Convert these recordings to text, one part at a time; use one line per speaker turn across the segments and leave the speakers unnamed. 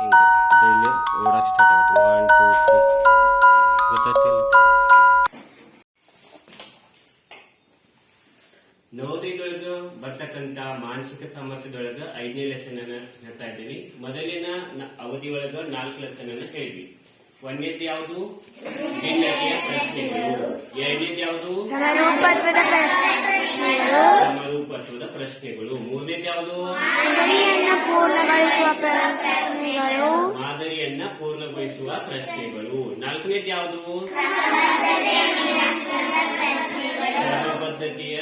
ಹಿಂಗೆ. ಡೈಲಿ ಓಡಕ್ಕೆ ಸ್ಟಾರ್ಟ್ ಆಗುತ್ತೆ. ಒನ್ ಟೂ ತ್ರೀ ಗೊತ್ತಾಗ್ತಿಲ್ಲ? ನವೋದಯದೊಳಗ ಬರ್ತಕ್ಕಂತ ಮಾನಸಿಕ ಸಾಮರ್ಥ್ಯದೊಳಗ ಐದನೇ ಲೆಸನ್ ಅನ್ನ ಹೇಳ್ತಾ ಇದ್ದೀವಿ ಮೊದಲಿನ ನ- ಅವಧಿ ಒಳಗ ನಾಲ್ಕು ಲೆಸನ್ ಅನ್ನ ಹೇಳಿದ್ವಿ. ಒಂದನೇದು ಯಾವುದು? ಭಿನ್ನತೆಯ ಪ್ರಶ್ನೆಗಳು. ಎರಡನೇದು ಯಾವುದು?
ಸಮರೂಪತ್ವದ ಪ್ರಶ್ನೆಗಳು.
ಮೂರನೇದು ಯಾವುದು?
ಪೂರ್ಣಗೊಳಿಸುವ ಪ್ರಶ್ನೆಗಳು.
ನಾಲ್ಕನೇದು ಯಾವುದು? ಪದ್ಧತಿಯ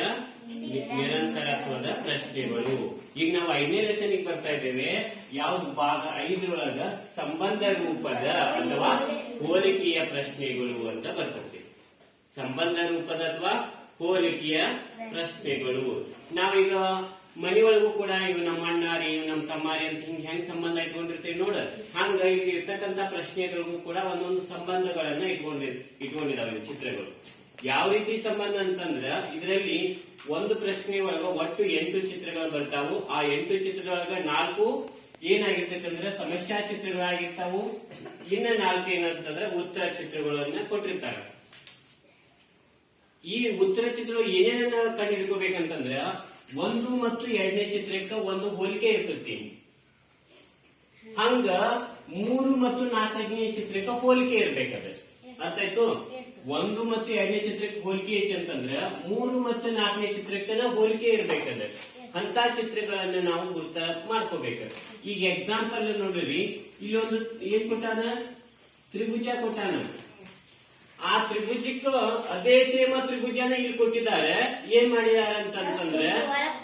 ನಿರಂತರತ್ವದ ಪ್ರಶ್ನೆಗಳು. ಈಗ ನಾವು ಐದನೇ ಲೆಸನ್ ಬರ್ತಾ ಇದ್ದೇವೆ. ಯಾವ್ದು? ಭಾಗ ಐದರೊಳಗ ಸಂಬಂಧ ರೂಪದ ಅಥವಾ ಹೋಲಿಕೆಯ ಪ್ರಶ್ನೆಗಳು ಅಂತ ಬರ್ತದೆ ಸಂಬಂಧ ರೂಪದ ಅಥವಾ ಹೋಲಿಕೆಯ ಪ್ರಶ್ನೆಗಳು. ನಾವೀಗ ಮನೆಯೊಳಗೂ ಕೂಡ ಇವ್ ನಮ್ಮ ಅಣ್ಣಾರಿ ಇವ್ ನಮ್ಮ ತಮ್ಮಾರಿ ಅಂತ ಹಿಂಗ್ ಹೆಂಗ್ ಸಂಬಂಧ ಇಟ್ಕೊಂಡಿರ್ತೇವೆ ನೋಡ. ಹಂಗ ಇಲ್ಲಿ ಇರ್ತಕ್ಕಂತ ಪ್ರಶ್ನೆಗಳಿಗೂ ಕೂಡ ಒಂದೊಂದು ಸಂಬಂಧಗಳನ್ನ ಇಟ್ಕೊಂಡಿ ಇಟ್ಕೊಂಡಿದಾವೆ ಚಿತ್ರಗಳು. ಯಾವ ರೀತಿ ಸಂಬಂಧ ಅಂತಂದ್ರ ಇದರಲ್ಲಿ ಒಂದು ಪ್ರಶ್ನೆ ಒಳಗ ಒಟ್ಟು ಎಂಟು ಚಿತ್ರಗಳು ಬರ್ತಾವು. ಆ ಎಂಟು ಚಿತ್ರದೊಳಗ ನಾಲ್ಕು ಏನಾಗಿರ್ತಕ್ಕಂದ್ರೆ ಸಮಸ್ಯಾ ಚಿತ್ರಗಳಾಗಿರ್ತಾವು. ಇನ್ನ ನಾಲ್ಕು ಏನಂತಂದ್ರೆ ಉತ್ತರ ಚಿತ್ರಗಳನ್ನ ಕೊಟ್ಟಿರ್ತಾರೆ. ಈ ಉತ್ತರ ಚಿತ್ರಗಳು ಏನೇನ ಕಂಡು ಹಿಡ್ಕೋಬೇಕಂತಂದ್ರ ಒಂದು ಮತ್ತು ಎರಡನೇ ಚಿತ್ರಕ್ಕೆ ಒಂದು ಹೋಲಿಕೆ ಇರ್ತೈತಿ. ಹಂಗ ಮೂರು ಮತ್ತು ನಾಲ್ಕನೇ ಚಿತ್ರಕ್ಕೆ ಹೋಲಿಕೆ ಇರ್ಬೇಕದ. ಅರ್ಥ ಆಯ್ತು ಒಂದು ಮತ್ತು ಎರಡನೇ ಚಿತ್ರಕ್ಕೆ ಹೋಲಿಕೆ ಐತಿ ಅಂತಂದ್ರ ಮೂರು ಮತ್ತು ನಾಲ್ಕನೇ ಚಿತ್ರಕ್ಕನ ಹೋಲಿಕೆ ಇರ್ಬೇಕದ. ಅಂತ ಚಿತ್ರಗಳನ್ನ ನಾವು ಗುರುತ ಮಾಡ್ಕೋಬೇಕ. ಈಗ ಎಕ್ಸಾಂಪಲ್ ನೋಡ್ರಿ. ಇಲ್ಲೊಂದು ಏನ್ ಕೊಟ್ಟಾನ? ತ್ರಿಭುಜ ಕೊಟ್ಟಾನ? ಆ ತ್ರಿಭುಜಕ್ಕ ಅದೇ ಸೇಮ ತ್ರಿಭುಜನ ಇಲ್ಲಿ ಕೊಟ್ಟಿದ್ದಾರೆ. ಏನ್ ಮಾಡಿದ್ದಾರೆ ಅಂತಂದ್ರೆ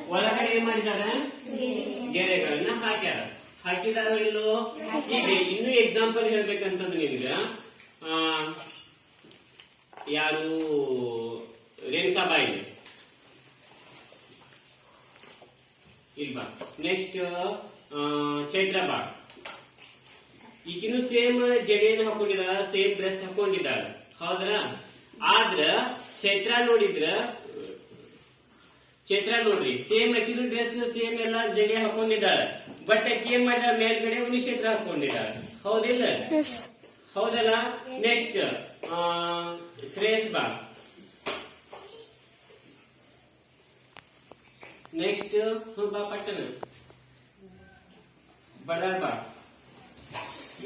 ಒಳಗಡೆ ಏನ್ ಮಾಡಿದ್ದಾರೆ? ಗೆರೆಗಳನ್ನ ಹಾಕ್ಯಾರ. ಹಾಕಿದಾರೋ ಇಲ್ಲೋ? ಹೀಗೆ ಇನ್ನೂ ಎಕ್ಸಾಂಪಲ್ ಹೇಳ್ಬೇಕಂತಂದ್ರೆ ನಿಮ್ಗ ಆ, ಯಾರು? ರೇಣುಕಾಬಾಯಿ. ಇಲ್ವಾ ನೆಕ್ಸ್ಟ್ ಚೈತ್ರ ಬಾ ಈಗಿನೂ ಸೇಮ್ ಜಡೆಯನ್ನು ಹಾಕೊಂಡಿದ್ದಾರೆ ಸೇಮ್ ಡ್ರೆಸ್ ಹಾಕೊಂಡಿದ್ದಾಳ ಹೌದ್ರ? ಆದ್ರ ಚೈತ್ರ ನೋಡಿದ್ರ ಚೈತ್ರ ನೋಡ್ರಿ. ಸೇಮ್ ಅಕ್ಕಿದು ಡ್ರೆಸ್ ಸೇಮ್ ಎಲ್ಲ ಜಡೆ ಹಾಕೊಂಡಿದ್ದಾಳ. ಬಟ್ ಅಕ್ಕಿ ಏನ್ ಮಾಡಿದಾಳ? ಮೇಲ್ಗಡೆ ಉನಿ ಕ್ಷೇತ್ರ ಹಾಕೊಂಡಿದ್ದಾಳ. ಹೌದಿಲ್ಲ? ಹೌದಲ್ಲ? ನೆಕ್ಸ್ಟ್ ಶ್ರೇಯಸ್ ಬಾ. ನೆಕ್ಸ್ಟ್ ಬಾ ಪಟ್ಟಣ. ಬಡಾರ್ ಬಾ.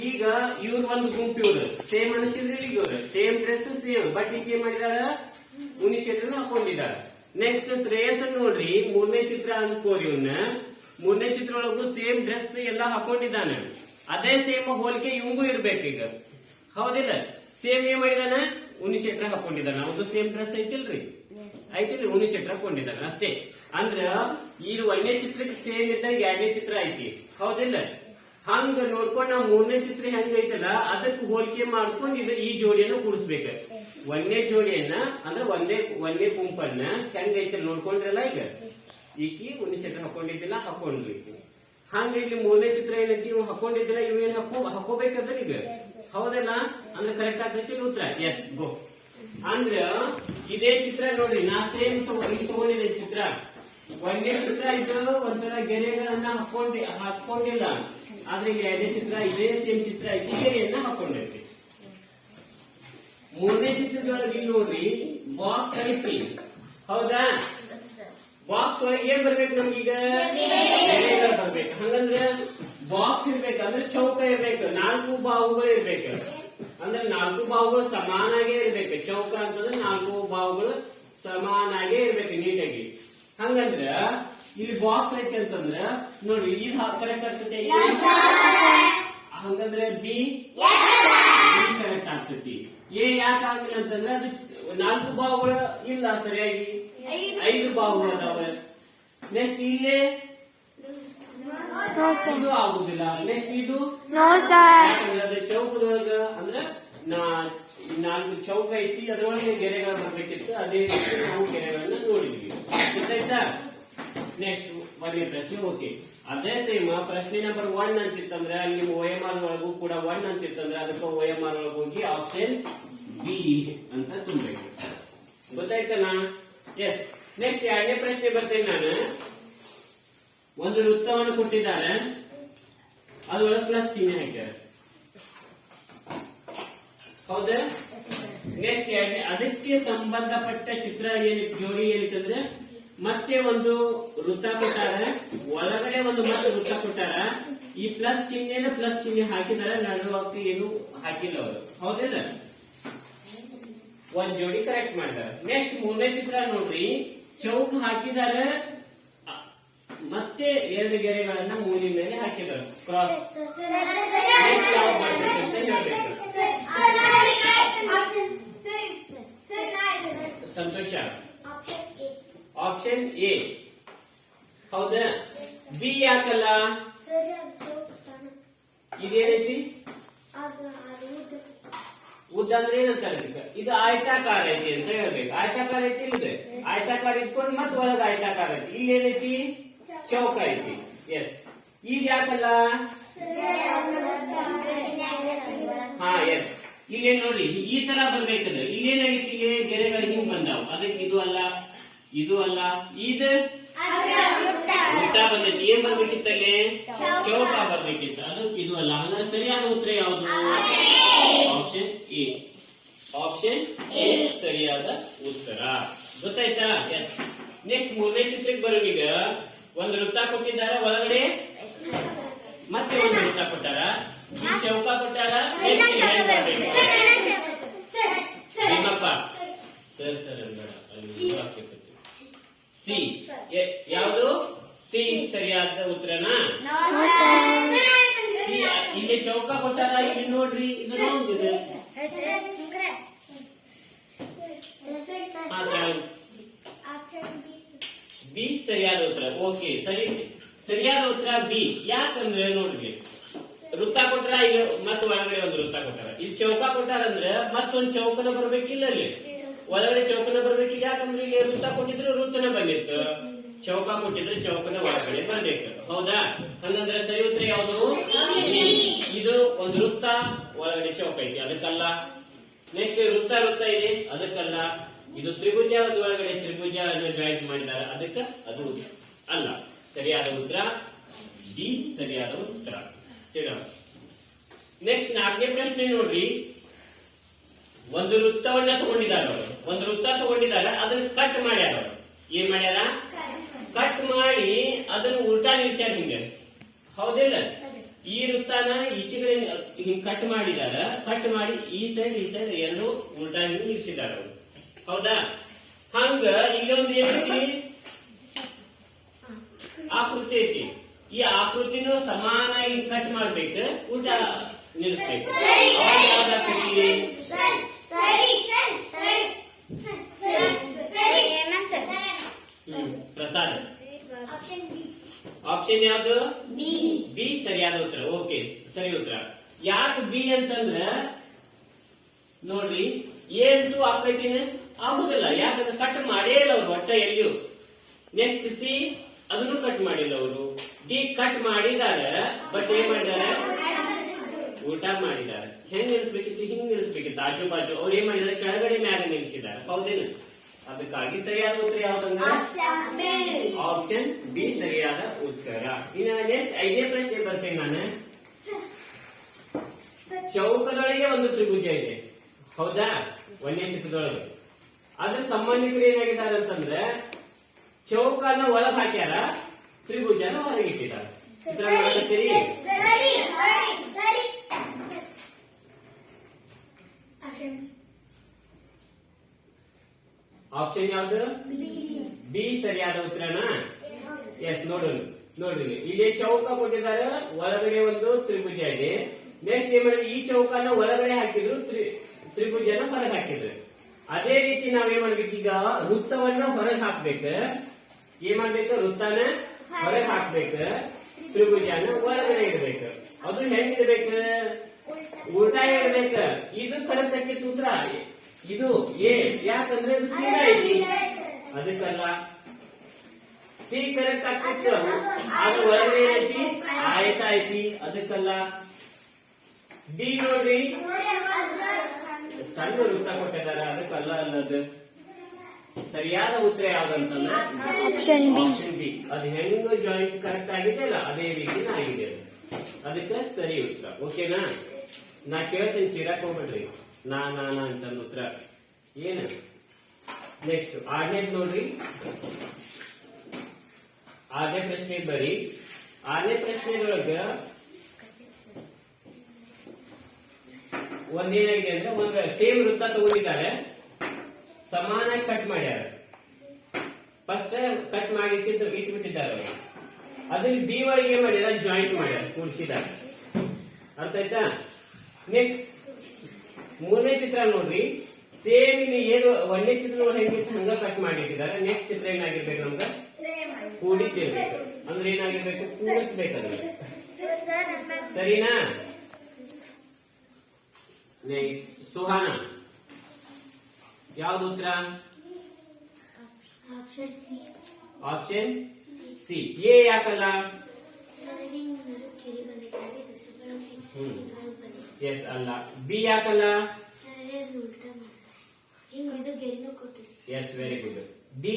ಈಗ ಇವ್ರ ಒಂದು ಗುಂಪು ಇವ್ರು. ಸೇಮ್ ಅನಿಸಿದ್ರೆ ಇವ್ರು. ಸೇಮ್ ಡ್ರೆಸ್ ಸೇಮ್ ಬಟ್ ಈಗ ಏನ್ ಮಾಡಿದಾಳ? ಮುನಿಷೇತ್ರನ ಹಾಕೊಂಡಿದ್ದಾರೆ ನೆಕ್ಸ್ಟ್ ಶ್ರೇಯಸ್ ನೋಡ್ರಿ. ಮೂರನೇ ಚಿತ್ರ ಅನ್ಕೋರಿ ಇವನ್ನ ಮೂರನೇ ಚಿತ್ರ ಒಳಗೂ ಸೇಮ್ ಡ್ರೆಸ್ ಎಲ್ಲಾ ಹಾಕೊಂಡಿದ್ದಾನೆ. ಅದೇ ಸೇಮ್ ಹೋಲಿಕೆ ಇವಂಗೂ ಇರ್ಬೇಕು ಈಗ. ಹೌದಿಲ್ಲ? ಸೇಮ್ ಏನ್ ಮಾಡಿದಾನ? ಉನಿಶೆಟ್ರ ಹಾಕೊಂಡಿದ್ದಾನ. ಒಂದು ಸೇಮ್ ಡ್ರೆಸ್ ಐತಿಲ್ರಿ? ಐತಿಲ್ರಿ. ಉನಿಶೆಟ್ರ ಹಾಕೊಂಡಿದ್ದಾನ ಅಷ್ಟೇ. ಅಂದ್ರ ಈ ಒಂದನೇ ಚಿತ್ರಕ್ಕೆ ಸೇಮ್ ಇದ್ದಂಗೆ ಎರಡನೇ ಚಿತ್ರ ಐತಿ. ಹೌದಿಲ್ಲ? ಹಂಗ ನೋಡ್ಕೊಂಡ್ ನಾವು ಮೂರನೇ ಚಿತ್ರ ಹೆಂಗ ಐತಲ್ಲ ಅದಕ್ಕೆ ಹೋಲಿಕೆ ಮಾಡ್ಕೊಂಡು ಇದು ಈ ಜೋಡಿಯನ್ನು ಕೂಡಿಸ್ಬೇಕ ಒಂದೇ ಜೋಡಿಯನ್ನ, ಅಂದ್ರೆ ಒಂದೇ ಒಂದೇ ಗುಂಪನ್ನ ಹೆಂಗ ಐತಲ್ಲ ನೋಡ್ಕೊಂಡ್ರಲ್ಲ ಈಗ? ಈಕಿ ಉನಿಶೆಟ್ರ ಹಾಕೊಂಡಿದ್ದಿಲ್ಲ ಹಾಕೊಂಡ್ರಿ ಹಂಗ ಇಲ್ಲಿ ಮೂರನೇ ಚಿತ್ರ ಏನೈತಿ, ಇವ್ ಹಾಕೊಂಡಿದ್ದಿಲ್ಲ, ಇವ್ ಏನ್ ಹಾಕೋ, ಹಾಕೋಬೇಕಂದ್ರೆ ಈಗ? ಹೌದಲ್ಲ? ಅಂದ್ರೆ ಕರೆಕ್ಟ್ ಆಗ್ತೈತಿ ಉತ್ತರ. ಎಸ್ ಗೋ ಅಂದ್ರ ಇದೇ ಚಿತ್ರ ನೋಡ್ರಿ, ನಾ ಸೇಮ್ ತಗೊಂಡಿದ್ದೆ ಚಿತ್ರ. ಒಂದೇ ಚಿತ್ರ ಇದು ಒಂಥರ ಗೆರೆಗಳನ್ನ ಹಾಕೊಂಡಿ, ಹಾಕೊಂಡಿಲ್ಲ. ಆದ್ರೆ ಇಲ್ಲಿ ಎರಡನೇ ಚಿತ್ರ, ಇದೇ ಸೇಮ್ ಚಿತ್ರ ಐತಿ ಗೆರೆಯನ್ನ ಹಾಕೊಂಡೈತಿ ಮೂರನೇ ಚಿತ್ರದೊಳಗೆ ಇಲ್ಲಿ ನೋಡ್ರಿ ಬಾಕ್ಸ್ ಐತಿ ಹೌದಾ? ಬಾಕ್ಸ್ ಒಳಗೆ ಏನ್ ಬರ್ಬೇಕು ನಮ್ಗೀಗ? ಬರ್ಬೇಕು. ಹಂಗಂದ್ರೆ ಬಾಕ್ಸ್ ಇರ್ಬೇಕು ಅಂದ್ರೆ ಚೌಕ ಇರ್ಬೇಕು, ನಾಲ್ಕು ಬಾಹುಗಳು ಇರ್ಬೇಕು. ಅಂದ್ರೆ ನಾಲ್ಕು ಬಾಹುಗಳು ಸಮಾನಾಗೇ ಇರ್ಬೇಕು. ಚೌಕ ಅಂತಂದ್ರೆ ನಾಲ್ಕು ಬಾಹುಗಳು ಸಮಾನಾಗೇ ಇರ್ಬೇಕು ನೀಟಾಗಿ. ಹಂಗಂದ್ರ ಇಲ್ಲಿ ಬಾಕ್ಸ್ ಐತೆ ಅಂತಂದ್ರೆ ನೋಡಿ ಇದು ಕರೆಕ್ಟ್ ಆಗ್ತದೆ ಹಂಗಂದ್ರೆ ಬಿ ಕರೆಕ್ಟ್ ಆಗ್ತೈತಿ. ಎ ಯಾಕೆ ಆಗಿಲ್ಲ ಅಂತಂದ್ರೆ ಅದು ನಾಲ್ಕು ಬಾವುಗಳು ಇಲ್ಲ ಸರಿಯಾಗಿ. ಐದು. ಬಾವುಗಳು ಅದಾವ. ನೆಕ್ಸ್ಟ್ ಇಲ್ಲೇ? ಇದು ಆಗುದಿಲ್ಲ. ನೆಕ್ಸ್ಟ್ ಇದು? ಅದ್ರ ಅದು ಚೌಕದೊಳಗ ಅಂದ್ರೆ ನಾಲ್ಕು ಚೌಕ ಐತಿ ಅದ್ರೊಳಗೆ ಗೆರೆಗಳು ಬರ್ಬೇಕಿತ್ತು. ಅದೇ ರೀತಿ ನಾವು ಗೆರೆಗಳನ್ನ ನೋಡಿದ್ವಿ. ಗೊತ್ತಾಯ್ತಾ? ನೆಕ್ಸ್ಟ್ ಒಂದನೇ ಪ್ರಶ್ನೆ ಓಕೆ. ಅದೇ ಸೇಮ್ ಪ್ರಶ್ನೆ ನಂಬರ್ ಒನ್ ಅಂತಿತ್ತಂದ್ರೆ ಅಲ್ಲಿ ನಿಮ್ಮ ಓ ಎಂ ಆರ್ ಒಳಗೂ ಕೂಡ ಒನ್ ಅಂತಿತ್ತಂದ್ರೆ ಅದಕ್ಕೆ ಓ ಎಂ ಆರ್ ಒಳಗೆ ಹೋಗಿ ಆಪ್ಷನ್ ಬಿ ಅಂತ ತುಂಬಬೇಕು. ಗೊತ್ತಾಯ್ತಲ್ಲ ಎಸ್ ನೆಕ್ಸ್ಟ್ ಎರಡನೇ ಪ್ರಶ್ನೆ ಬರ್ತೇನೆ ನಾನು. ಒಂದು ವೃತ್ತವನ್ನು ಕೊಟ್ಟಿದ್ದಾರೆ. ಅದರೊಳಗೆ ಪ್ಲಸ್ ಚಿಹ್ನೆ ಹಾಕ್ಯಾರ ಹೌದಾ? ನೆಕ್ಸ್ಟ್ ಎರಡನೇ ಅದಕ್ಕೆ ಸಂಬಂಧಪಟ್ಟ ಚಿತ್ರ ಏನಿತ್ತು? ಜೋಡಿ ಏನಿತ್ತಂದ್ರೆ? ಮತ್ತೆ ಒಂದು ವೃತ್ತ ಕೊಟ್ಟಾರ ಒಳಗಡೆ ಒಂದು ಮತ್ತೆ ವೃತ್ತ ಕೊಟ್ಟಾರ. ಈ ಪ್ಲಸ್ ಚಿಹ್ನೆನ ಪ್ಲಸ್ ಚಿಹ್ನೆ ಹಾಕಿದಾರ ನಡುವಕ್ಕೆ ಏನು ಹಾಕಿಲ್ಲ ಅವರು. ಹೌದಿಲ್ಲ ಒಂದ್ ಜೋಡಿ ಕರೆಕ್ಟ್ ಮಾಡಿದಾರ. ನೆಕ್ಸ್ಟ್ ಮೂರನೇ ಚಿತ್ರ ನೋಡ್ರಿ. ಚೌಕ್ ಹಾಕಿದಾರ ಮತ್ತೆ ಎರಡು ಗೆರೆಗಳನ್ನ ಮೂಲಿ ಮೇಲೆ ಹಾಕಿದಾರ. ಕ್ರಾಸ್ ಸಂತೋಷ. ಆಪ್ಷನ್ ಎ ಹೌದಾ ಬಿ ಯಾಕಲ್ಲ ಇದೇನೈತಿ ಉದ್ದ ಅಂದ್ರೆ ಏನಂತ ಹೇಳ್ಬೇಕು ಇದು ಆಯತಾಕಾರ ಐತಿ ಅಂತ ಹೇಳ್ಬೇಕು ಆಯತಾಕಾರ ಐತಿ ಇದೆ ಆಯತಾಕಾರ ಇಟ್ಕೊಂಡು ಮತ್ತೆ ಒಳಗ ಆಯತಾಕಾರ ಐತಿ ಇಲ್ಲಿ ಏನೈತಿ ಚೌಕ ಐತಿ ಎಸ್ ಈಗ ಯಾಕಲ್ಲ ಹಾ ಎಸ್ ಇಲ್ಲೇನ್ ನೋಡ್ರಿ ಈ ತರ ಬರ್ಬೇಕಂದ್ರೆ ಇಲ್ಲೇನಾಗಿತ್ತು ಇಲ್ಲಿ ಗೆರೆಗಳು ಹಿಂಗ್ ಬಂದಾವ ಅದಕ್ಕೆ ಇದು ಅಲ್ಲ ಇದು ಅಲ್ಲ ಇದು ಉಲ್ಟಾ ಬಂದೈತಿ ಏನ್ ಬರ್ಬೇಕಿತ್ತಲ್ಲಿ? ಚೌಕ. ಬರ್ಬೇಕಿತ್ತು. ಅದು ಇದು ಅಲ್ಲ. ಹಂಗಾದ್ರೆ ಸರಿಯಾದ ಉತ್ತರ ಯಾವುದು? ಆಪ್ಷನ್ ಎ ಆಪ್ಷನ್ ಎ ಸರಿಯಾದ ಉತ್ತರ. ಗೊತ್ತಾಯ್ತಾ? ಎಸ್ ನೆಕ್ಸ್ಟ್ ಮೂರನೇ ಚಿತ್ರಕ್ಕೆ ಬರೋವೀಗ ಒಂದು ವೃತ್ತ ಕೊಟ್ಟಿದ್ದಾರೆ? ಒಳಗಡೆ? ಮತ್ತೆ ಒಂದು ವೃತ್ತ ಕೊಟ್ಟಾರ? ಈ ಚೌಕ ಕೊಟ್ಟಾರ? ಭೀಮಪ್ಪ. ಸರ್ ಸರ್ ಅಂದ್ರೆ ಅಲ್ಲಿ. ಸಿ. ಯಾವುದು? ಸಿ ಸರಿಯಾದ ಉತ್ತರನಾ? ಸಿ ಇಲ್ಲಿ ಚೌಕ ಕೊಟ್ಟಾರ ಇಲ್ಲಿ ನೋಡ್ರಿ ಇದು. ರಾಂಗ್ ಇದೆ. ಬಿ ಸರಿಯಾದ ಉತ್ತರ. ಓಕೆ ಸರಿ. ಸರಿಯಾದ ಉತ್ತರ ಬಿ. ಯಾಕಂದ್ರೆ ನೋಡ್ರಿ ವೃತ್ತ ಕೊಟ್ರ ಈಗ ಮತ್ತೆ ಒಳಗಡೆ ಒಂದು ವೃತ್ತ ಕೊಟ್ಟಾರ. ಇಲ್ಲಿ ಚೌಕ ಕೊಟ್ಟಾರ ಅಂದ್ರೆ ಮತ್ತೊಂದು ಚೌಕನ ಬರ್ಬೇಕಿಲ್ಲ ಅಲ್ಲಿ. ಯಾಕಂದ್ರೆ ಇಲ್ಲಿ ವೃತ್ತ ಕೊಟ್ಟಿದ್ರೆ ವೃತ್ತನ ಬಂದಿತ್ತು. ಚೌಕ ಕೊಟ್ಟಿದ್ರೆ ಚೌಕನ ಒಳಗಡೆ ಬಂದಿತ್ತು. ಹೌದಾ? ಹಂಗಂದ್ರೆ ಸರಿ ಉತ್ತರ ಯಾವುದು? ಇದು ಒಂದು ವೃತ್ತ, ಒಳಗಡೆ ಚೌಕ ಐತಿ ಅದಕ್ಕಲ್ಲ. ನೆಕ್ಸ್ಟ್ ವೃತ್ತ ವೃತ್ತ ಇದೆ. ಅದಕ್ಕಲ್ಲ. ಇದು ತ್ರಿಭುಜ ಒಳಗಡೆ ತ್ರಿಭುಜ ಜಾಯಿಂಟ್ ಮಾಡಿದ್ದಾರೆ. ಅದಕ್ಕೆ ಅದು ಅಲ್ಲ, ಸರಿಯಾದ ಉತ್ತರ? ಡಿ, ಸರಿಯಾದ ಉತ್ತರ. ನೆಕ್ಸ್ಟ್ ನಾಲ್ಕನೇ ಪ್ರಶ್ನೆ ನೋಡ್ರಿ. ಒಂದು ವೃತ್ತವನ್ನ ತಗೊಂಡಿದ್ದಾರೆ ಅವರು ಒಂದು ವೃತ್ತ ತಗೊಂಡಿದ್ದಾರೆ ಅದನ್ನ ಕಟ್ ಮಾಡ್ಯಾರ ಅವರು ಏನ್ ಮಾಡ್ಯಾರ ಕಟ್ ಮಾಡಿ ಅದನ್ನ ಉಲ್ಟಾ ನಿಲ್ಸ್ಯಾರ ನಿಮ್ಗೆ ಹೌದಿಲ್ಲ ಈ ವೃತ್ತಾನ ಈಚೆ ಕಡೆ ಹಿಂಗ್ ಕಟ್ ಮಾಡಿದಾರ ಕಟ್ ಮಾಡಿ ಈ ಸೈಡ್ ಈ ಸೈಡ್ ಎರಡು ಉಲ್ಟಾ ಹಿಂಗ್ ನಿಲ್ಸಿದಾರ ಅವರು ಹೌದಾ ಹಂಗ ಇಲ್ಲೊಂದು ಏನೈತಿ ಆಕೃತಿ ಐತಿ ಈ ಆಕೃತಿನೂ ಸಮಾನಾಗಿ ಕಟ್ ಮಾಡ್ಬೇಕು ಉಲ್ಟಾ ನಿಲ್ಸ್ಬೇಕು ಪ್ರಸಾದ್. ಆಪ್ಷನ್ ಯಾವ್ದು? ಬಿ ಸರಿಯಾದ ಉತ್ತರ. ಓಕೆ ಸರಿ ಉತ್ತರ. ಯಾಕೆ ಬಿ ಅಂತಂದ್ರ ನೋಡ್ರಿ ಅಂತೂ ಆಕೈತಿನ ಆಗುದಿಲ್ಲ. ಯಾಕಂದ್ರೆ ಕಟ್ ಮಾಡೇ ಇಲ್ಲ ಅವ್ರು ಒಟ್ಟ ಎಲ್ಲಿಯೂ? ನೆಕ್ಸ್ಟ್ ಸಿ ಅದನ್ನು ಕಟ್ ಮಾಡಿಲ್ಲ ಅವರು ಡಿ ಕಟ್ ಮಾಡಿದಾರ ಬಟ್ ಏನ್ ಮಾಡಿದಾರೆ ಊಟ ಮಾಡಿದ್ದಾರೆ. ಹೆಂಗ್ ನಿಲ್ಸ್ಬೇಕಿತ್ತು ಹಿಂಗ್ ನಿಲ್ಸ್ಬೇಕಿತ್ತು ಆಜು ಬಾಜು ಅವ್ರು ಏನ್ ಮಾಡಿದ್ದಾರೆ? ಕೆಳಗಡೆ ಮ್ಯಾಗ ನಿಲ್ಸಿದ್ದಾರೆ ಹೌದೇನು ಅದಕ್ಕಾಗಿ ಸರಿಯಾದ ಉತ್ತರ ಯಾವ್ದಂದ್ರೆ ಆಪ್ಷನ್ ಬಿ ಸರಿಯಾದ ಉತ್ತರ. ಇನ್ನು ನೆಕ್ಸ್ಟ್ ಐದನೇ ಪ್ರಶ್ನೆ ಬರ್ತೇನೆ ನಾನು. ಚೌಕದೊಳಗೆ ಒಂದು ತ್ರಿಭುಜ ಇದೆ. ಹೌದಾ? ಒಂದೇ ಚಿತ್ರದೊಳಗೆ ಅದ್ರ ಸಂಬಂಧಿಕರು ಏನಾಗಿದ್ದಾರೆ ಅಂತಂದ್ರೆ, ಚೌಕನ ಒಳಗ್ ಹಾಕ್ಯಾರ, ತ್ರಿಭುಜನ ಹೊರಗಿಟ್ಟಿದ್ದಾರೆ ಚಿತ್ರ ಮಾಡಕತ್ತೀರಿ ಆಪ್ಷನ್ ಯಾವ್ದು ಬಿ ಸರಿಯಾದ ಉತ್ತರನಾ? ಎಸ್ ನೋಡೋಣ ನೋಡ್ರಿ ಇಲ್ಲಿ ಚೌಕ ಕೊಟ್ಟಿದ್ದಾರೆ. ಒಳಗಡೆ ಒಂದು ತ್ರಿಭುಜ ಇದೆ. ನೆಕ್ಸ್ಟ್ ಏನ್ ಮಾಡಿದ್ವಿ ಈ ಚೌಕನ ಒಳಗಡೆ ಹಾಕಿದ್ರು ತ್ರಿ- ತ್ರಿಭುಜನ ಹೊರಗೆ ಹಾಕಿದ್ರು. ಅದೇ ರೀತಿ ನಾವೇನ್ ಮಾಡ್ಬೇಕು ಈಗ? ವೃತ್ತವನ್ನ ಹೊರಗೆ ಹಾಕ್ಬೇಕು. ಏನ್ ಮಾಡ್ಬೇಕು? ವೃತ್ತನ ಹೊರಗೆ ಹಾಕ್ಬೇಕು. ತ್ರಿಭುಜನ ಒಳಗಡೆ ಇಡ್ಬೇಕು. ಅದು ಹೆಂಗ್ ಇಡ್ಬೇಕು ಉಲ್ಟಾ ಇಡ್ಬೇಕು ಇದು ಕರೆಕ್ಟ್ ಸೂತ್ರ ಉತ್ತರ ಇದು ಎ ಯಾಕಂದ್ರೆ ಇದು ಸಿ ಐತಿ ಅದಕ್ಕಲ್ಲ. ಸಿ ಕರೆಕ್ಟ್ ಆಗ್ತಿತ್ತು ಅದು ಒಳಗೆ ಐತಿ ಆಯ್ತಾ ಐತಿ ಅದಕ್ಕಲ್ಲ. ಡಿ ನೋಡ್ರಿ ಸಣ್ಣ ವೃತ್ತ ಕೊಟ್ಟಿದ್ದಾರೆ. ಅದಕ್ಕಲ್ಲ ಅನ್ನೋದು ಸರಿಯಾದ ಉತ್ತರ ಯಾವ್ದಂತಂದ್ರೆ
ಆಪ್ಷನ್ ಬಿ
ಆಪ್ಷನ್ ಬಿ ಅದು ಹೆಂಗ್ ಜಾಯಿಂಟ್ ಕರೆಕ್ಟ್ ಆಗಿದೆ ಅಲ್ಲ ಅದೇ ರೀತಿ ಆಗಿದೆ ಅದು. ಅದಕ್ಕೆ ಸರಿ ಉತ್ತರ. ಓಕೆನಾ ನಾ ಕೇಳ್ತೀನಿ ಚೀರಾಕ್ ಹೋಗ್ಬೇಡ್ರಿ. ನಾ ನಾ ನಾ ಅಂತ ಉತ್ತರ. ಏನು ನೆಕ್ಸ್ಟ್ ಆರನೇದ್ ನೋಡ್ರಿ. ಆರನೇ ಪ್ರಶ್ನೆ ಬರೀ. ಆರನೇ ಪ್ರಶ್ನೆದೊಳಗ ಒಂದೇನಾಗಿದೆ ಅಂದ್ರೆ ಒಂದು ಸೇಮ್ ವೃತ್ತ ತಗೊಂಡಿದ್ದಾರೆ. ಸಮಾನ ಕಟ್ ಮಾಡ್ಯಾರ. ಫಸ್ಟ್ ಕಟ್ ಮಾಡಿ ಇಟ್ಬಿಟ್ಟಿದ್ದಾರೆ ಅದನ್ನ ಬಿ ಒಳಗೆ ಮಾಡ್ಯಾರ? ಜಾಯಿಂಟ್ ಮಾಡ್ಯಾರ, ಕೂಡಿಸಿದ್ದಾರೆ. ಅರ್ಥ ಆಯ್ತಾ? ನೆಕ್ಸ್ಟ್ ಮೂರನೇ ಚಿತ್ರ ನೋಡ್ರಿ. ಸೇಮ್ ಇಲ್ಲಿ ಏನು ಒಂದನೇ ಚಿತ್ರ ಹೆಂಗಿತ್ತು ಹಂಗ ಕಟ್ ಮಾಡಿಟ್ಟಿದ್ದಾರೆ. ನೆಕ್ಸ್ಟ್ ಚಿತ್ರ ಏನಾಗಿರ್ಬೇಕು ನಮ್ಗ? ಕೂಡಿಟ್ಟಿರ್ಬೇಕು ಅಂದ್ರೆ ಏನಾಗಿರ್ಬೇಕು? ಕೂಡಿಸ್ಬೇಕಂದ್ರೆ. ಸರಿನಾ? ನೆಕ್ಸ್ಟ್ ಸುಹಾನ. ಯಾವ್ದು ಉತ್ತರ?
Option C
option C A ಯಾಕಲ್ಲ? Hmm. Yes ಅಲ್ಲ. ಬಿ ಯಾಕಲ್ಲ? ಎಸ್ ವೆರಿ ಗುಡ್ ಡಿ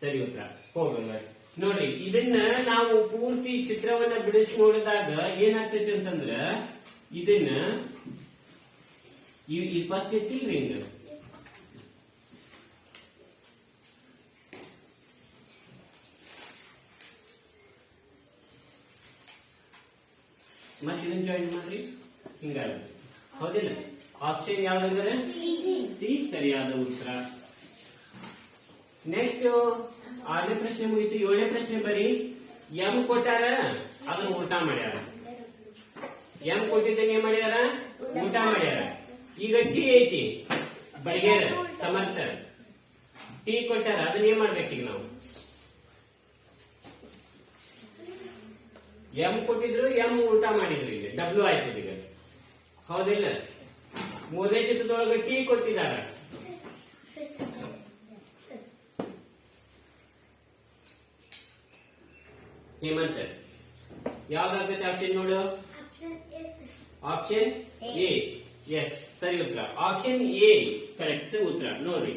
ಸರಿ, ಉತ್ತರ. ಹೋಗಲ್ಲ ನೋಡ್ರಿ ಇದನ್ನ ನಾವು ಪೂರ್ತಿ ಚಿತ್ರವನ್ನ ಬಿಡಿಸಿ ನೋಡಿದಾಗ ಏನಾಗ್ತೈತಿ ಅಂತಂದ್ರ, ಇದನ್ನ ಈ ಫಸ್ಟ್ ಇತ್ತಿಲ್ರಿ ಹಿಂಗ ಮತ್ತೆ ಇದನ್ನ ಜಾಯಿನ್ ಮಾಡ್ರಿ. ಹಿಂಗಾಗ ಹೌದಿಲ್ಲ? ಆಪ್ಷನ್ ಯಾವ್ದಂದ್ರೆ? ಸಿ ಸರಿಯಾದ ಉತ್ತರ. ನೆಕ್ಸ್ಟ್ ಆರನೇ ಪ್ರಶ್ನೆ ಮುಗಿತು. ಏಳನೇ ಪ್ರಶ್ನೆ ಬರೀ ಎಂ ಕೊಟ್ಟಾರ ಅದನ್ನ ಊಟ ಮಾಡ್ಯಾರ. ಎಂ ಕೊಟ್ಟಿದ್ದನ್ನ ಏನ್ ಮಾಡ್ಯಾರ? ಊಟ ಮಾಡ್ಯಾರ. ಈಗ ಟಿ ಐತಿ. ಬಡಿಗೇರ ಸಮರ್ಥ. ಟಿ ಕೊಟ್ಟಾರ ಅದನ್ನ ಏನ್ ಮಾಡ್ಬೇಕೀಗ ನಾವು? ಎಂ ಕೊಟ್ಟಿದ್ರು ಎಂ ಉಲ್ಟಾ ಮಾಡಿದ್ರು ಇಲ್ಲಿ ಡಬ್ಲ್ಯೂ ಆಯ್ತು ಈಗ ಹೌದಿಲ್ಲ? ಮೂರನೇ ಚಿತ್ರದೊಳಗೆ ಟಿ ಕೊಟ್ಟಿದ್ದಾರೆ. ಹೇಮಂತ್, ಯಾವ್ದಾಗ್ತೈತೆ ಆಪ್ಷನ್ ನೋಡು?
ಆಪ್ಷನ್
ಎ ಎಸ್ ಸರಿ ಉತ್ತರ. ಆಪ್ಷನ್ ಎ ಕರೆಕ್ಟ್ ಉತ್ತರ. ನೋಡ್ರಿ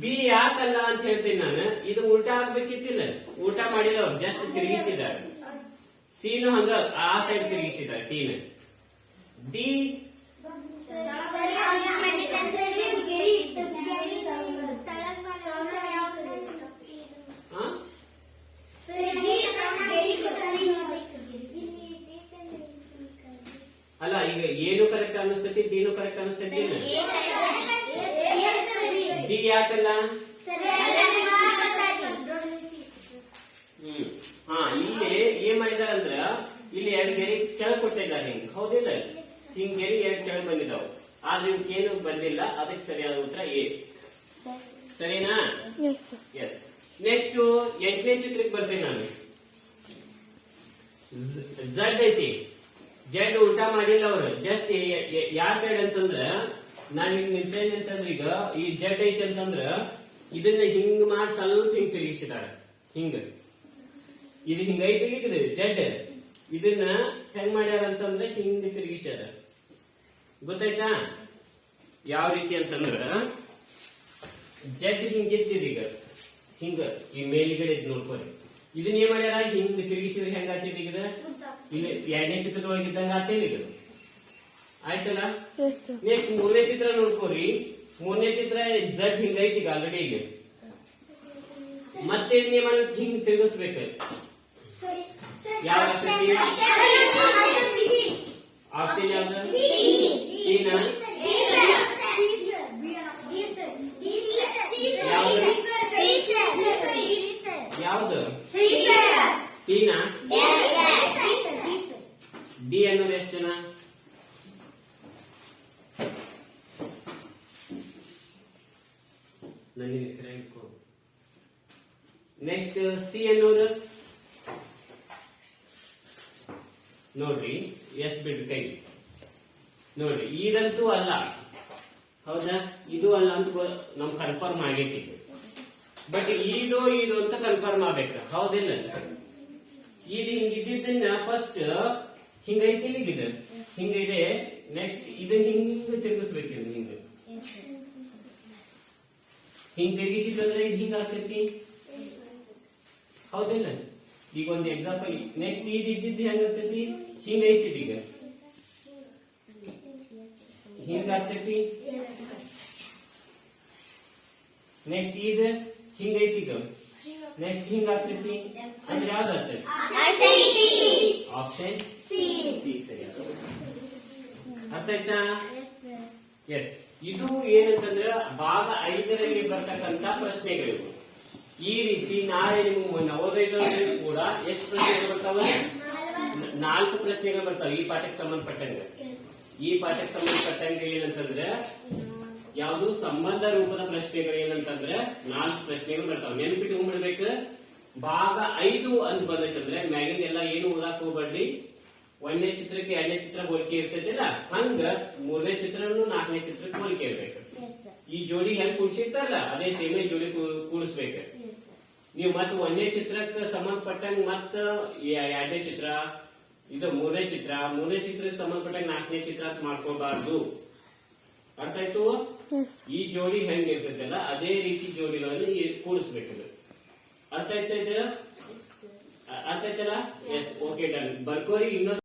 ಬಿ ಯಾಕಲ್ಲ ಅಂತ ಹೇಳ್ತೀನಿ ನಾನು. ಇದು ಉಲ್ಟಾ ಆಗ್ಬೇಕಿತ್ತಿಲ್ಲ. ಊಟ ಮಾಡಿಲ್ಲ ಅವ್ರು ಜಸ್ಟ್ ತಿರುಗಿಸಿದ್ದಾರೆ. ಸಿನು ಹಂಗ ಆ ಸೈಡ್ ತಿರುಗಿಸಿದ್ದಾರೆ ಟಿನ ಡಿ ಹಾ ಅಲ್ಲ ಈಗ ಏನು ಕರೆಕ್ಟ್ ಅನಿಸ್ತೈತಿ ಡಿನು ಕರೆಕ್ಟ್ ಅನಿಸ್ತೈತಿ ಡಿ ಯಾಕಲ್ಲ ಹ್ಮ್ ಹಾ ಇಲ್ಲಿ ಏನ್ ಮಾಡಿದಾರ ಅಂದ್ರ ಇಲ್ಲಿ ಎರಡು ಗೆರೆ ಕೆಳಗ್ ಕೊಟ್ಟಿದ್ದಾರೆ ಹಿಂಗ್. ಹೌದಿಲ್ಲ? ಹಿಂಗ್ ಗೆರೆ ಎರಡು ಕೆಳಗ್ ಬಂದಿದಾವ್. ಆದ್ರೆ ಇವಕ್ಕೇನು ಬಂದಿಲ್ಲ? ಅದಕ್ಕೆ ಸರಿಯಾದ ಉತ್ತರ ಎ. ಸರಿನಾ?
ಎಸ್ ಸರ್
ಎಸ್ ನೆಕ್ಸ್ಟ್ ಎಂಟನೇ ಚಿತ್ರಕ್ಕೆ ಬರ್ತೀನಿ ನಾನು. ಜಡ್ ಐತಿ. ಜಡ್ ಊಟ ಮಾಡಿಲ್ಲ ಅವ್ರು. ಜಸ್ಟ್ ಯಾವ ಸೈಡ್ ಅಂತಂದ್ರ ನಾನು ಹಿಂಗ್ ನಿಂತೇನೆ ಅಂತಂದ್ರೆ ಈಗ ಈ ಜಡ್ ಐತಿ ಅಂತಂದ್ರ ಇದನ್ನ ಹಿಂಗ್ ಮಾಡಿ ಸ್ವಲ್ಪ ಹಿಂಗ್ ತಿರುಗಿಸಿದಾರೆ. ಹಿಂಗ. ಇದು ಹಿಂಗ ಐತಿ ಇದು ಜಡ್. ಇದನ್ನ ಹೆಂಗ್ ಮಾಡ್ಯಾರ ಅಂತಂದ್ರೆ ಹಿಂಗ ತಿರುಗಿಸ್ಯಾರ ಗೊತ್ತಾಯ್ತಾ? ಯಾವ ರೀತಿ ಅಂತಂದ್ರ ಜಡ್ ಹಿಂಗ ಈಗ. ಹಿಂಗ ಈ ಮೇಲ್ಗಡೆ ಇದ್ ನೋಡ್ಕೊರಿ ಇದನ್ನ ಏನ್ ಮಾಡ್ಯಾರ? ಹಿಂಗ ತಿರುಗಿಸಿದ್ರೆ ಹೆಂಗ ಆಗ್ತೈತಿ ಈಗ? ಇಲ್ಲಿ ಎರಡನೇ ಚಿತ್ರದೊಳಗಿದ್ದಂಗ ಆಗ್ತೇನೆ ಈಗ. ಇದು. ಆಯ್ತಲ್ಲ ನೆಕ್ಸ್ಟ್ ಮೂರನೇ ಚಿತ್ರ ನೋಡ್ಕೋರಿ ಮೂರನೇ ಚಿತ್ರ ಜಡ್ ಹಿಂಗೈತಿ ಈಗ ಆಲ್ರೆಡಿ ಈಗ. ಮತ್ತೆ ಇದನ್ನ ಏನ್ ಹಿಂಗ್ ತಿರುಗಿಸ್ಬೇಕು. ಯಾವ ಆಪ್ಷನ್ ಯಾವ್ದು ಸೀನಾ ಯಾವ್ದು ಸೀನಾ ಡಿ ಅನ್ನೋದು ಎಷ್ಟು ಜನ ನನಗೆ ಹೆಸರು ಇಟ್ಕೊ ನೆಕ್ಸ್ಟ್ ಸಿ ಅನ್ನೋರು ನೋಡ್ರಿ, ಎಸ್ ಬಿಡ್ ಕೈ. ನೋಡ್ರಿ ಇದಂತೂ ಅಲ್ಲ. ಹೌದಾ? ಇದು ಅಲ್ಲ ಅಂತ ನಮ್ ಕನ್ಫರ್ಮ್ ಆಗೈತಿ. ಬಟ್ ಇದು ಇದು ಅಂತ ಕನ್ಫರ್ಮ್ ಆಗ್ಬೇಕ. ಹೌದಿಲ್ಲ? ಇದು ಹಿಂಗಿದ್ದನ್ನ ಫಸ್ಟ್ ಹಿಂಗೈತಿ ಇದು? ಹಿಂಗಿದೆ ನೆಕ್ಸ್ಟ್ ಇದು ಹಿಂಗ ತಿರುಗಿಸ್ಬೇಕು ಹಿಂಗ. ಹಿಂಗ್ ತಿರುಗಿಸಿದ್ರೆ ಇದು ಹಿಂಗ ಆಗ್ತೈತಿ? ಹೌದಿಲ್ಲ? ಈಗ ಒಂದು ಎಕ್ಸಾಂಪಲ್ ನೆಕ್ಸ್ಟ್ ಇದು ಇದ್ದಿದ್ದು ಹೆಂಗಿರ್ತೈತಿ ಹಿಂಗ ಐತಿ ಈಗ ಹಿಂಗ ಆಗ್ತೈತಿ ನೆಕ್ಸ್ಟ್ ಇದು ಹಿಂಗ ಐತಿ ಈಗ ನೆಕ್ಸ್ಟ್ ಹಿಂಗ ಆಗ್ತೈತಿ ಅಂದ್ರೆ ಯಾವ್ದು ಆಗ್ತೈತಿ ಆಪ್ಷನ್ ಸಿ ಸರಿ ಅರ್ಥ ಆಯ್ತಾ ಎಸ್ ಇದು ಏನಂತಂದ್ರೆ ಭಾಗ ಐದರಲ್ಲಿ ಬರ್ತಕ್ಕಂತ ಪ್ರಶ್ನೆಗಳಿವು. ಈ ರೀತಿ ನಾಳೆ ನಿಮ್ಗೆ ನವೋದಯದಲ್ಲಿ ಕೂಡ ಎಷ್ಟು ಪ್ರಶ್ನೆಗಳು ಬರ್ತಾವ ನ- ನಾಲ್ಕು ಪ್ರಶ್ನೆಗಳು ಬರ್ತಾವೆ. ಈ ಪಾಠಕ್ಕೆ ಸಂಬಂಧಪಟ್ಟಂಗೆ. ಈ ಪಾಠಕ್ಕೆ ಸಂಬಂಧಪಟ್ಟಂಗೆ ಏನಂತಂದ್ರೆ ಯಾವುದು ಸಂಬಂಧ ರೂಪದ ಪ್ರಶ್ನೆಗಳು ಏನಂತಂದ್ರೆ ನಾಲ್ಕು ಪ್ರಶ್ನೆಗಳು ಬರ್ತಾವ. ಹೋಗ್ಬಿಡ್ಬೇಕು ಭಾಗ ಐದು ಅಂತ ಬಂದೈತಂದ್ರೆ ಮ್ಯಾಗಿನ ಎಲ್ಲ ಏನು ಓದಾಕ್ ಹೋಗ್ಬೇಡ್ರಿ? ಒಂದನೇ ಚಿತ್ರಕ್ಕೆ ಎರಡನೇ ಚಿತ್ರ ಹೋಲಿಕೆ ಇರ್ತೈತಿಲ್ಲ? ಹಂಗ ಮೂರನೇ ಚಿತ್ರನು ನಾಲ್ಕನೇ ಚಿತ್ರಕ್ಕೆ ಹೋಲಿಕೆ ಇರ್ಬೇಕು. ಈ ಜೋಡಿ ಹೆಂಗ್ ಕೂಡಿಸಿರ್ತಾರಲ್ಲ ಅದೇ ಸೇಮೇ ಜೋಡಿ ಕೂಡಿಸ್ಬೇಕ. ನೀವು ಮತ್ತೆ ಒಂದನೇ ಚಿತ್ರಕ್ಕೆ ಸಂಬಂಧಪಟ್ಟಂಗ ಮತ್ತ ಎರಡನೇ ಚಿತ್ರ ಇದು ಮೂರನೇ ಚಿತ್ರ. ಮೂರನೇ ಚಿತ್ರಕ್ಕೆ ಸಂಬಂಧಪಟ್ಟ ನಾಲ್ಕನೇ ಚಿತ್ರ ಅಂತ ಮಾಡ್ಕೋಬಾರ್ದು ಅರ್ಥ ಆಯ್ತು ಈ ಜೋಡಿ ಹೆಂಗ್ ಇರ್ತೈತಲ್ಲ ಅದೇ ರೀತಿ ಜೋಡಿಗಳನ್ನು ಕೂಡಿಸ್ಬೇಕು. ಅರ್ಥ ಆಯ್ತಾ ಅರ್ಥ ಆಯ್ತಲ್ಲ ಎಸ್ ಓಕೆ ಡನ್ ಬರ್ಕೋರಿ ಇನ್ನೊಂದು